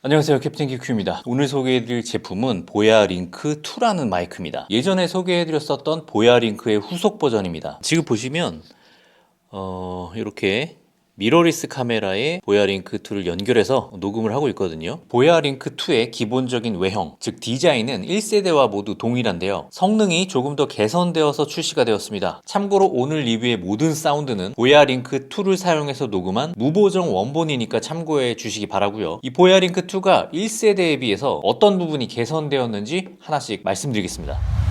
안녕하세요. 캡틴 기큐입니다. 오늘 소개해드릴 제품은 보야링크 2라는 마이크입니다. 예전에 소개해드렸었던 보야링크의 후속 버전입니다. 지금 보시면 어, 이렇게 미러리스 카메라에 보야링크 2를 연결해서 녹음을 하고 있거든요. 보야링크 2의 기본적인 외형, 즉 디자인은 1세대와 모두 동일한데요. 성능이 조금 더 개선되어서 출시가 되었습니다. 참고로 오늘 리뷰의 모든 사운드는 보야링크 2를 사용해서 녹음한 무보정 원본이니까 참고해 주시기 바라고요. 이 보야링크 2가 1세대에 비해서 어떤 부분이 개선되었는지 하나씩 말씀드리겠습니다.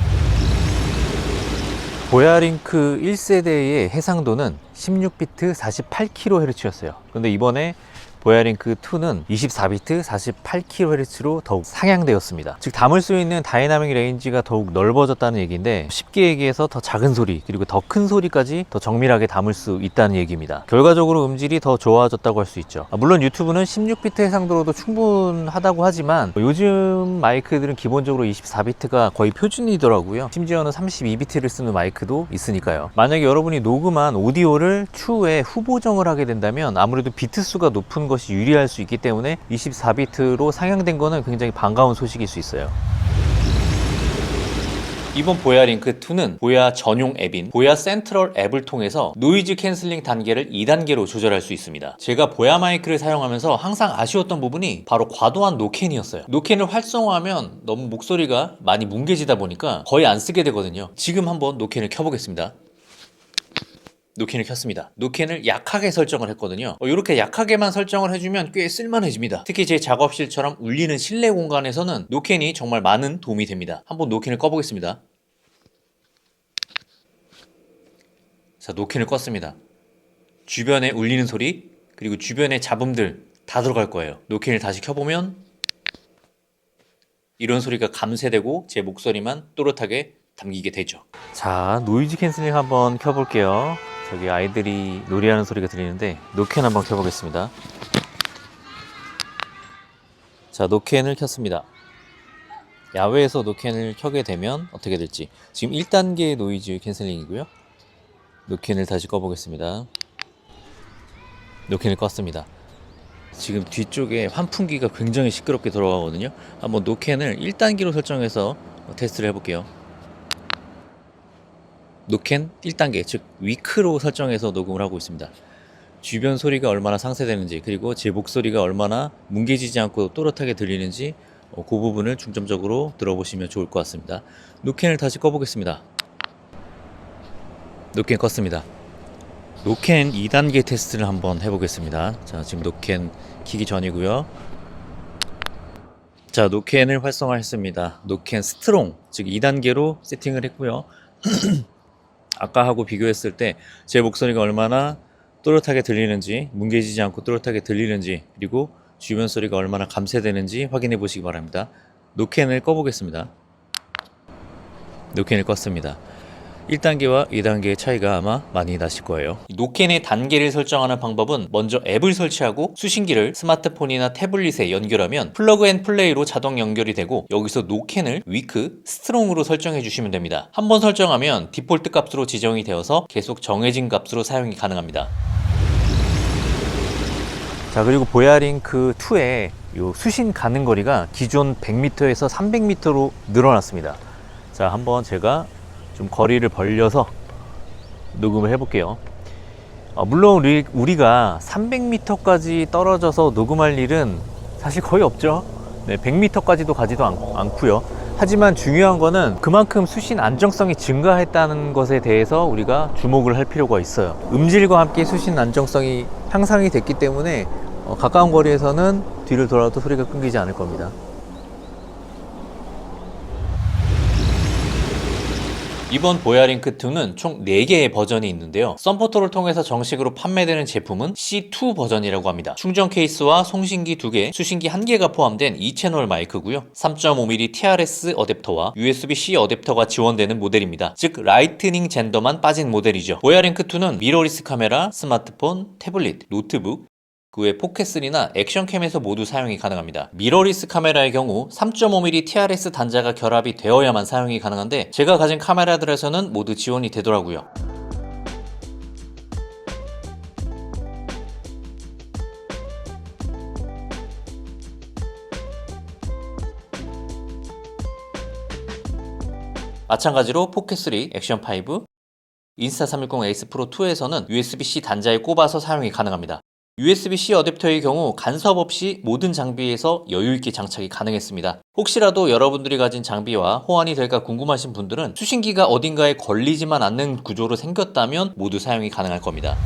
보야링크 1세대의 해상도는 16비트 48kHz였어요. 근데 이번에 보야링크 2는 24비트 48kHz로 더욱 상향되었습니다. 즉 담을 수 있는 다이나믹 레인지가 더욱 넓어졌다는 얘기인데 쉽게 얘기해서 더 작은 소리 그리고 더 큰 소리까지 더 정밀하게 담을 수 있다는 얘기입니다. 결과적으로 음질이 더 좋아졌다고 할 수 있죠. 아, 물론 유튜브는 16비트 해상도로도 충분하다고 하지만 요즘 마이크들은 기본적으로 24비트가 거의 표준이더라고요. 심지어는 32비트를 쓰는 마이크도 있으니까요. 만약에 여러분이 녹음한 오디오를 추후에 후보정을 하게 된다면 아무래도 비트 수가 높은 것이 유리할 수 있기 때문에 24비트로 상향된 거는 굉장히 반가운 소식일 수 있어요. 이번 보야 링크 2는 보야 전용 앱인 보야 센트럴 앱을 통해서 노이즈 캔슬링 단계를 2단계로 조절할 수 있습니다. 제가 보야 마이크를 사용하면서 항상 아쉬웠던 부분이 바로 과도한 노캔이었어요. 노캔을 활성화하면 너무 목소리가 많이 뭉개지다 보니까 거의 안 쓰게 되거든요. 지금 한번 노캔을 켜보겠습니다. 노캔을 켰습니다. 노캔을 약하게 설정을 했거든요. 이렇게 약하게만 설정을 해주면 꽤 쓸만해집니다. 특히 제 작업실처럼 울리는 실내 공간에서는 노캔이 정말 많은 도움이 됩니다. 한번 노캔을 꺼보겠습니다. 자, 노캔을 껐습니다. 주변에 울리는 소리, 그리고 주변의 잡음들 다 들어갈 거예요. 노캔을 다시 켜보면 이런 소리가 감쇄되고 제 목소리만 또렷하게 담기게 되죠. 자, 노이즈 캔슬링 한번 켜볼게요. 저기 아이들이 놀이하는 소리가 들리는데 노캔 한번 켜보겠습니다. 자, 노캔을 켰습니다. 야외에서 노캔을 켜게 되면 어떻게 될지 지금 1단계 노이즈 캔슬링이고요. 노캔을 다시 꺼보겠습니다. 노캔을 껐습니다. 지금 뒤쪽에 환풍기가 굉장히 시끄럽게 돌아가거든요. 한번 노캔을 1단계로 설정해서 테스트를 해볼게요. 노캔 1단계, 즉 위크로 설정해서 녹음을 하고 있습니다. 주변 소리가 얼마나 상쇄되는지 그리고 제 목소리가 얼마나 뭉개지지 않고 또렷하게 들리는지 어, 그 부분을 중점적으로 들어보시면 좋을 것 같습니다. 노캔을 다시 꺼보겠습니다. 노캔 껐습니다. 노캔 2단계 테스트를 한번 해보겠습니다. 자, 지금 노캔 키기 전이고요. 자, 노캔을 활성화했습니다. 노캔 스트롱, 즉 2단계로 세팅을 했고요. 아까하고 비교했을 때 제 목소리가 얼마나 또렷하게 들리는지, 뭉개지지 않고 또렷하게 들리는지, 그리고 주변 소리가 얼마나 감쇄되는지 확인해 보시기 바랍니다. 노캔을 꺼보겠습니다. 노캔을 껐습니다. 1단계와 2단계의 차이가 아마 많이 나실 거예요. 노캔의 단계를 설정하는 방법은 먼저 앱을 설치하고 수신기를 스마트폰이나 태블릿에 연결하면 플러그 앤 플레이로 자동 연결이 되고 여기서 노캔을 위크, 스트롱으로 설정해 주시면 됩니다. 한번 설정하면 디폴트 값으로 지정이 되어서 계속 정해진 값으로 사용이 가능합니다. 자 그리고 보야링크 2의 요 수신 가능 거리가 기존 100m에서 300m로 늘어났습니다. 자 한번 제가 좀 거리를 벌려서 녹음을 해볼게요. 어, 물론 우리, 우리가 300m까지 떨어져서 녹음할 일은 사실 거의 없죠. 네, 100m까지도 가지도 않, 않고요. 하지만 중요한 거는 그만큼 수신 안정성이 증가했다는 것에 대해서 우리가 주목을 할 필요가 있어요. 음질과 함께 수신 안정성이 향상이 됐기 때문에 어, 가까운 거리에서는 뒤를 돌아도 소리가 끊기지 않을 겁니다. 이번 보야링크2는 총 4개의 버전이 있는데요. 썬포토를 통해서 정식으로 판매되는 제품은 C2 버전이라고 합니다. 충전 케이스와 송신기 2개, 수신기 1개가 포함된 2채널 마이크고요. 3.5mm TRS 어댑터와 USB-C 어댑터가 지원되는 모델입니다. 즉 라이트닝 젠더만 빠진 모델이죠. 보야링크2는 미러리스 카메라, 스마트폰, 태블릿, 노트북, 그 외 포켓3나 액션캠에서 모두 사용이 가능합니다. 미러리스 카메라의 경우 3.5mm TRS 단자가 결합이 되어야만 사용이 가능한데 제가 가진 카메라들에서는 모두 지원이 되더라고요. 마찬가지로 포켓3, 액션5, 인스타360 에이스 프로 2에서는 USB-C 단자에 꼽아서 사용이 가능합니다. USB-C 어댑터의 경우 간섭 없이 모든 장비에서 여유있게 장착이 가능했습니다. 혹시라도 여러분들이 가진 장비와 호환이 될까 궁금하신 분들은 수신기가 어딘가에 걸리지만 않는 구조로 생겼다면 모두 사용이 가능할 겁니다.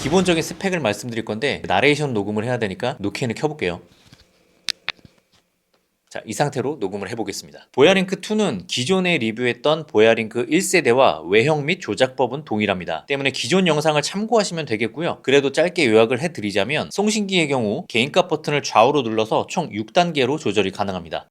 기본적인 스펙을 말씀드릴 건데 나레이션 녹음을 해야 되니까 노키엔을 켜볼게요. 자, 이 상태로 녹음을 해보겠습니다. 보야링크2는 기존에 리뷰했던 보야링크 1세대와 외형 및 조작법은 동일합니다. 때문에 기존 영상을 참고하시면 되겠고요. 그래도 짧게 요약을 해드리자면 송신기의 경우 개인값 버튼을 좌우로 눌러서 총 6단계로 조절이 가능합니다.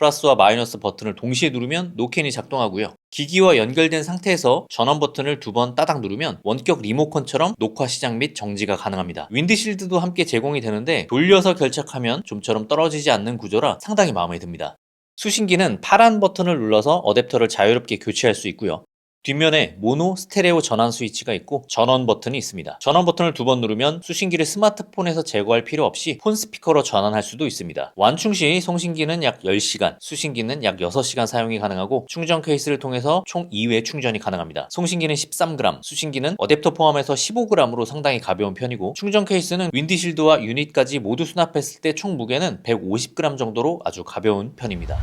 플러스와 마이너스 버튼을 동시에 누르면 노캔이 작동하고요. 기기와 연결된 상태에서 전원 버튼을 두 번 따닥 누르면 원격 리모컨처럼 녹화 시작 및 정지가 가능합니다. 윈드실드도 함께 제공이 되는데 돌려서 결착하면 좀처럼 떨어지지 않는 구조라 상당히 마음에 듭니다. 수신기는 파란 버튼을 눌러서 어댑터를 자유롭게 교체할 수 있고요. 뒷면에 모노, 스테레오 전환 스위치가 있고 전원 버튼이 있습니다. 전원 버튼을 두 번 누르면 수신기를 스마트폰에서 제거할 필요 없이 폰 스피커로 전환할 수도 있습니다. 완충 시 송신기는 약 10시간, 수신기는 약 6시간 사용이 가능하고 충전 케이스를 통해서 총 2회 충전이 가능합니다. 송신기는 13g, 수신기는 어댑터 포함해서 15g으로 상당히 가벼운 편이고 충전 케이스는 윈디실드와 유닛까지 모두 수납했을 때 총 무게는 150g 정도로 아주 가벼운 편입니다.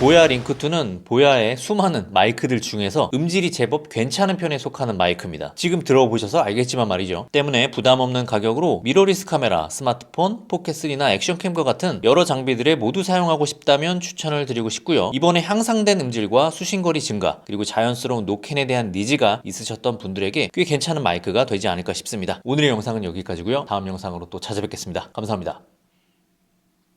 보야 링크2는 보야의 수많은 마이크들 중에서 음질이 제법 괜찮은 편에 속하는 마이크입니다. 지금 들어보셔서 알겠지만 말이죠. 때문에 부담 없는 가격으로 미러리스 카메라, 스마트폰, 포켓3나 액션캠과 같은 여러 장비들에 모두 사용하고 싶다면 추천을 드리고 싶고요. 이번에 향상된 음질과 수신거리 증가, 그리고 자연스러운 노캔에 대한 니즈가 있으셨던 분들에게 꽤 괜찮은 마이크가 되지 않을까 싶습니다. 오늘의 영상은 여기까지고요. 다음 영상으로 또 찾아뵙겠습니다. 감사합니다.